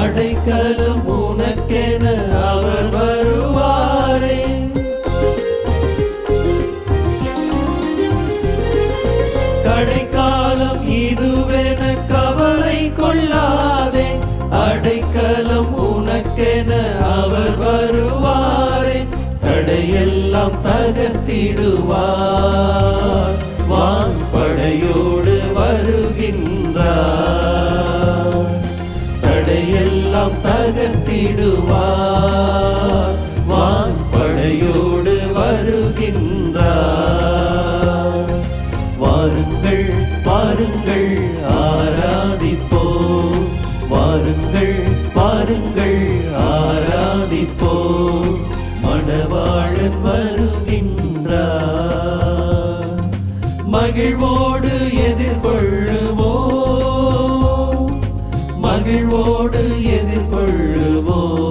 அடைக்கலம் உனக்கென அவர் வருவாரே. கடைக்காலம் இதுவென கவலை கொள்ளாதே. அடைக்கலம் உனக்கென அவர் வருவாரே. தடையெல்லாம் தகர்த்திடுவார். வான் படையோடு வருகின்றார். தடையெல்லாம் எல்லாம் தகர்த்திடுவார். வான்படையோடு வருகின்றார். வாருங்கள் பாருங்கள் ஆராதிப்போம். வாருங்கள் பாருங்கள் ஆராதிப்போம். மணவாளன் வருகின்றார். மகிழ்வோடு மகிழ்வோடு எதிர்கொள்ளுவோம்.